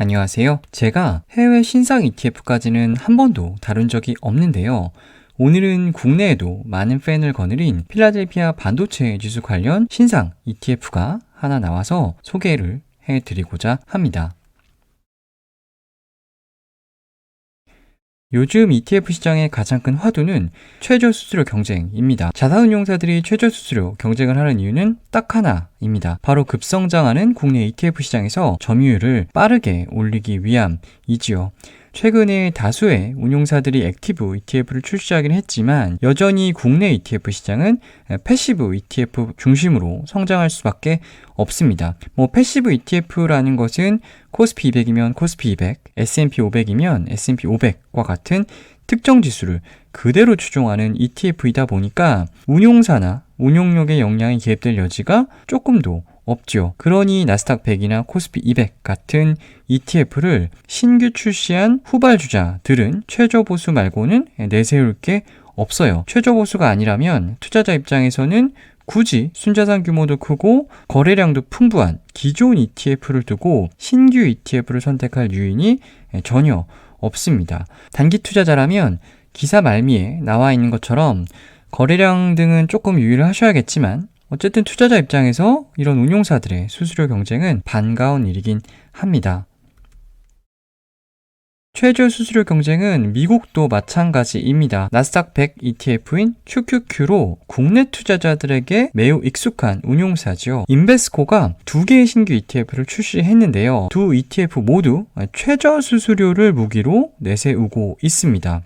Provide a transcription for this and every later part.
안녕하세요. 제가 해외 신상 ETF까지는 한 번도 다룬 적이 없는데요. 오늘은 국내에도 많은 팬을 거느린 필라델피아 반도체 지수 관련 신상 ETF가 하나 나와서 소개를 해드리고자 합니다. 요즘 ETF 시장의 가장 큰 화두는 최저 수수료 경쟁입니다. 자산운용사들이 최저 수수료 경쟁을 하는 이유는 딱 하나입니다. 바로 급성장하는 국내 ETF 시장에서 점유율을 빠르게 올리기 위함이지요. 최근에 다수의 운용사들이 액티브 ETF를 출시하긴 했지만 여전히 국내 ETF 시장은 패시브 ETF 중심으로 성장할 수밖에 없습니다. 뭐 패시브 ETF라는 것은 코스피 200이면 코스피 200, S&P 500이면 S&P 500과 같은 특정 지수를 그대로 추종하는 ETF이다 보니까 운용사나 운용력의 역량이 개입될 여지가 조금도 없죠. 그러니 나스닥 100이나 코스피 200 같은 ETF를 신규 출시한 후발주자들은 최저 보수 말고는 내세울 게 없어요. 최저 보수가 아니라면 투자자 입장에서는 굳이 순자산 규모도 크고 거래량도 풍부한 기존 ETF를 두고 신규 ETF를 선택할 유인이 전혀 없습니다. 단기 투자자라면 기사 말미에 나와 있는 것처럼 거래량 등은 조금 유의를 하셔야겠지만 어쨌든 투자자 입장에서 이런 운용사들의 수수료 경쟁은 반가운 일이긴 합니다. 최저 수수료 경쟁은 미국도 마찬가지입니다. 나스닥 100 ETF인 QQQ로 국내 투자자들에게 매우 익숙한 운용사죠. 인베스코가 두 개의 신규 ETF를 출시했는데요. 두 ETF 모두 최저 수수료를 무기로 내세우고 있습니다.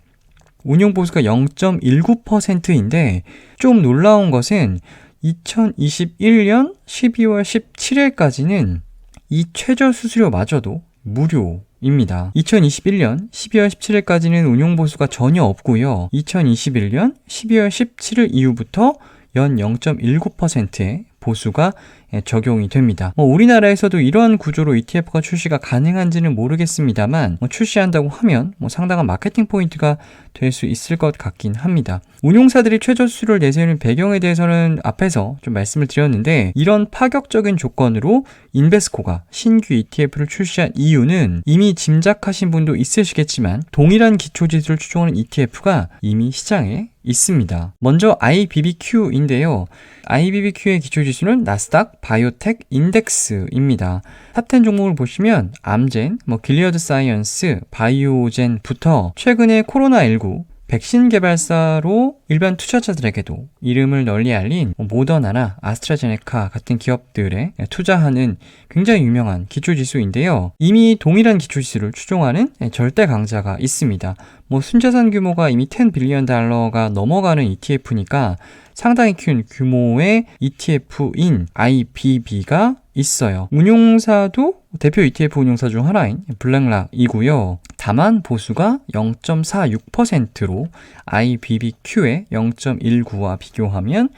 운용 보수가 0.19%인데 좀 놀라운 것은 2021년 12월 17일까지는 이 최저 수수료마저도 무료 입니다. 2021년 12월 17일까지는 운용 보수가 전혀 없고요. 2021년 12월 17일 이후부터 연 0.19%의 보수가 예, 적용이 됩니다. 뭐 우리나라에서도 이러한 구조로 ETF가 출시가 가능한지는 모르겠습니다만 뭐 출시한다고 하면 뭐 상당한 마케팅 포인트가 될 수 있을 것 같긴 합니다. 운용사들이 최저 수수료를 내세우는 배경에 대해서는 앞에서 좀 말씀을 드렸는데 이런 파격적인 조건으로 인베스코가 신규 ETF를 출시한 이유는 이미 짐작하신 분도 있으시겠지만 동일한 기초지수를 추종하는 ETF가 이미 시장에 있습니다. 먼저 IBBQ인데요. IBBQ의 기초지수는 나스닥 바이오텍 인덱스입니다. 탑10 종목을 보시면 암젠, 뭐 길리어드 사이언스, 바이오젠부터 최근에 코로나19 백신 개발사로 일반 투자자들에게도 이름을 널리 알린 모더나나 아스트라제네카 같은 기업들에 투자하는 굉장히 유명한 기초지수인데요. 이미 동일한 기초지수를 추종하는 절대 강자가 있습니다. 뭐 순자산 규모가 이미 10 빌리언 달러가 넘어가는 ETF니까 상당히 큰 규모의 ETF인 IBB가 있어요. 운용사도 대표 ETF 운용사 중 하나인 블랙락이고요. 다만 보수가 0.46%로 IBBQ의 0.19와 비교하면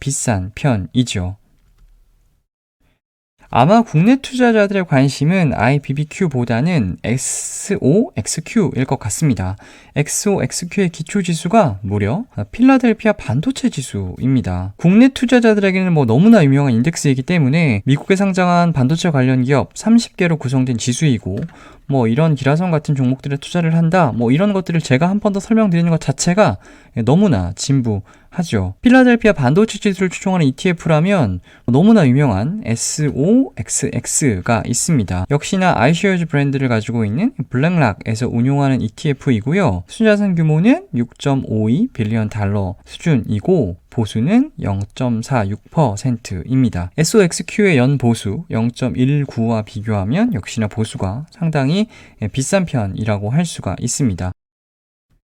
비싼 편이죠. 아마 국내 투자자들의 관심은 IBBQ보다는 XOXQ일 것 같습니다. XOXQ의 기초 지수가 무려 필라델피아 반도체 지수입니다. 국내 투자자들에게는 뭐 너무나 유명한 인덱스이기 때문에 미국에 상장한 반도체 관련 기업 30개로 구성된 지수이고 뭐 이런 기라성 같은 종목들에 투자를 한다. 뭐 이런 것들을 제가 한 번 더 설명드리는 것 자체가 너무나 진부하죠. 필라델피아 반도체 지수를 추종하는 ETF라면 너무나 유명한 SOXX가 있습니다. 역시나 아이쉐어즈 브랜드를 가지고 있는 블랙락에서 운용하는 ETF이고요. 순자산 규모는 6.52 빌리언 달러 수준이고 보수는 0.46%입니다. SOXQ의 연 보수 0.19와 비교하면 역시나 보수가 상당히 비싼 편이라고 할 수가 있습니다.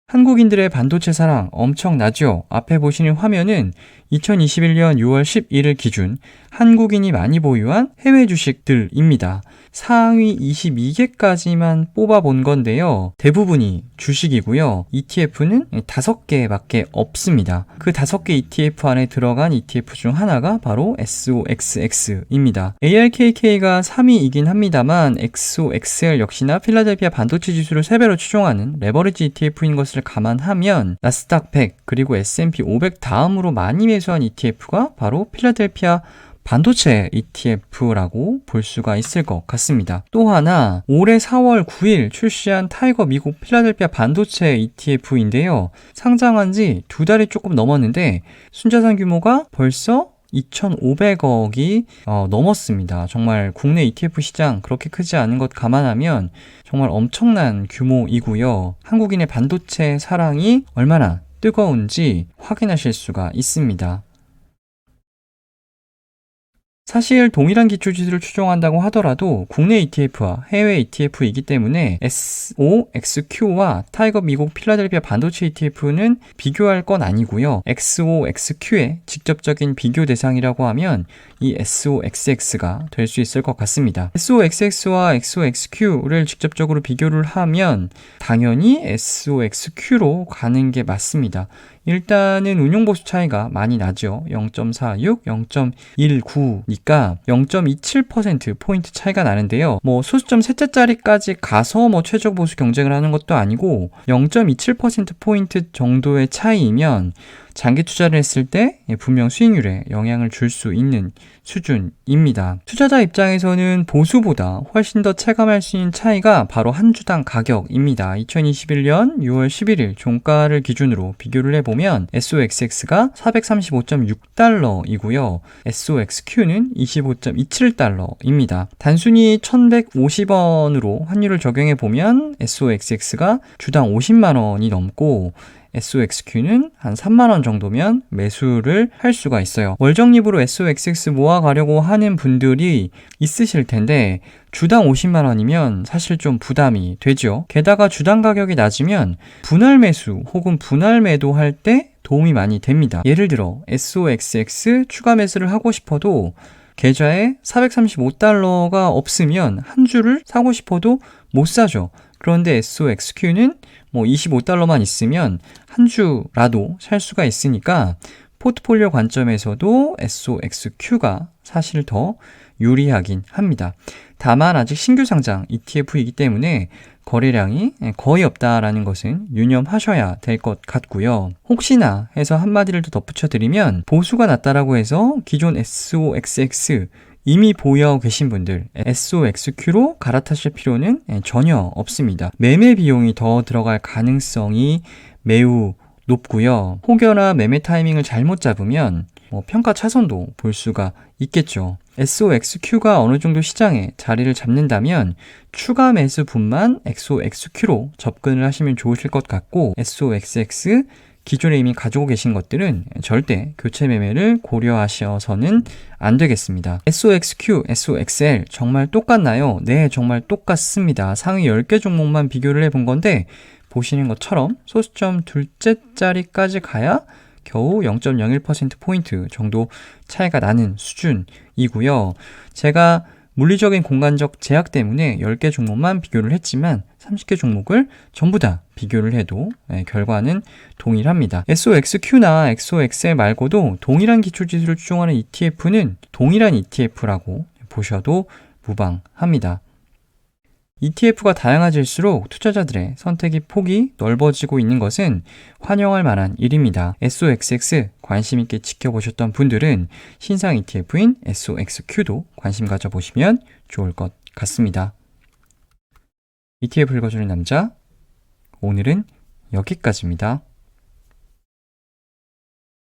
한국인들의 반도체 사랑 엄청나죠? 앞에 보시는 화면은 2021년 6월 11일 기준 한국인이 많이 보유한 해외 주식들입니다. 상위 22개까지만 뽑아본 건데요. 대부분이 주식이고요. ETF는 5개밖에 없습니다. 그 5개 ETF 안에 들어간 ETF 중 하나가 바로 SOXX입니다. ARKK가 3위이긴 합니다만 XOXL 역시나 필라델피아 반도체 지수를 3배로 추종하는 레버리지 ETF인 것을 감안하면 나스닥 100 그리고 S&P 500 다음으로 많이 매수한 ETF가 바로 필라델피아 반도체 ETF라고 볼 수가 있을 것 같습니다. 또 하나 올해 4월 9일 출시한 타이거 미국 필라델피아 반도체 ETF인데요. 상장한 지 두 달이 조금 넘었는데 순자산 규모가 벌써 2,500억이 어, 넘었습니다. 정말 국내 ETF 시장 그렇게 크지 않은 것 감안하면 정말 엄청난 규모이고요. 한국인의 반도체 사랑이 얼마나 뜨거운지 확인하실 수가 있습니다. 사실 동일한 기초지수를 추종한다고 하더라도 국내 ETF와 해외 ETF이기 때문에 SOXQ와 타이거 미국 필라델피아 반도체 ETF는 비교할 건 아니고요. XOXQ의 직접적인 비교 대상이라고 하면 이 SOXX가 될 수 있을 것 같습니다. SOXX와 XOXQ를 직접적으로 비교를 하면 당연히 SOXQ로 가는 게 맞습니다. 일단은 운용보수 차이가 많이 나죠. 0.46, 0.19 니까 0.27%포인트 차이가 나는데요. 뭐 소수점 셋째 자리까지 가서 뭐 최저 보수 경쟁을 하는 것도 아니고 0.27%포인트 정도의 차이이면 장기 투자를 했을 때 분명 수익률에 영향을 줄 수 있는 수준입니다. 투자자 입장에서는 보수보다 훨씬 더 체감할 수 있는 차이가 바로 한 주당 가격입니다. 2021년 6월 11일 종가를 기준으로 비교를 해보면 SOXX가 435.6달러이고요. SOXQ는 25.27달러입니다. 단순히 1150원으로 환율을 적용해 보면 SOXX가 주당 50만원이 넘고 SOXQ는 한 3만원 정도면 매수를 할 수가 있어요. 월정립으로 SOXX 모아가려고 하는 분들이 있으실 텐데, 주당 50만 원이면 사실 좀 부담이 되죠. 게다가 주당 가격이 낮으면 분할 매수 혹은 분할 매도할 때 도움이 많이 됩니다. 예를 들어 SOXX 추가 매수를 하고 싶어도 계좌에 435달러가 없으면 한 주를 사고 싶어도 못 사죠. 그런데 SOXQ는 뭐 25달러만 있으면 한 주라도 살 수가 있으니까 포트폴리오 관점에서도 SOXQ가 사실 더 유리하긴 합니다. 다만 아직 신규 상장 ETF이기 때문에 거래량이 거의 없다라는 것은 유념하셔야 될 것 같고요. 혹시나 해서 한마디를 더 덧붙여 드리면 보수가 낮다라고 해서 기존 SOXX 이미 보유하고 계신 분들 SOXQ로 갈아타실 필요는 전혀 없습니다. 매매 비용이 더 들어갈 가능성이 매우 높고요. 혹여나 매매 타이밍을 잘못 잡으면 뭐 평가 차선도 볼 수가 있겠죠. SOXQ가 어느 정도 시장에 자리를 잡는다면 추가 매수분만 SOXQ로 접근을 하시면 좋으실 것 같고 SOXX 기존에 이미 가지고 계신 것들은 절대 교체 매매를 고려하셔서는 안 되겠습니다. SOXQ, SOXL 정말 똑같나요? 네, 정말 똑같습니다. 상위 10개 종목만 비교를 해본 건데 보시는 것처럼 소수점 둘째 자리까지 가야 겨우 0.01%포인트 정도 차이가 나는 수준이고요. 제가 물리적인 공간적 제약 때문에 10개 종목만 비교를 했지만 30개 종목을 전부 다 비교를 해도 네, 결과는 동일합니다. SOXQ나 XOXL 말고도 동일한 기초지수를 추종하는 ETF는 동일한 ETF라고 보셔도 무방합니다. ETF가 다양해질수록 투자자들의 선택의 폭이 넓어지고 있는 것은 환영할 만한 일입니다. SOXX 관심 있게 지켜보셨던 분들은 신상 ETF인 SOXQ도 관심 가져보시면 좋을 것 같습니다. ETF 읽어주는 남자, 오늘은 여기까지입니다.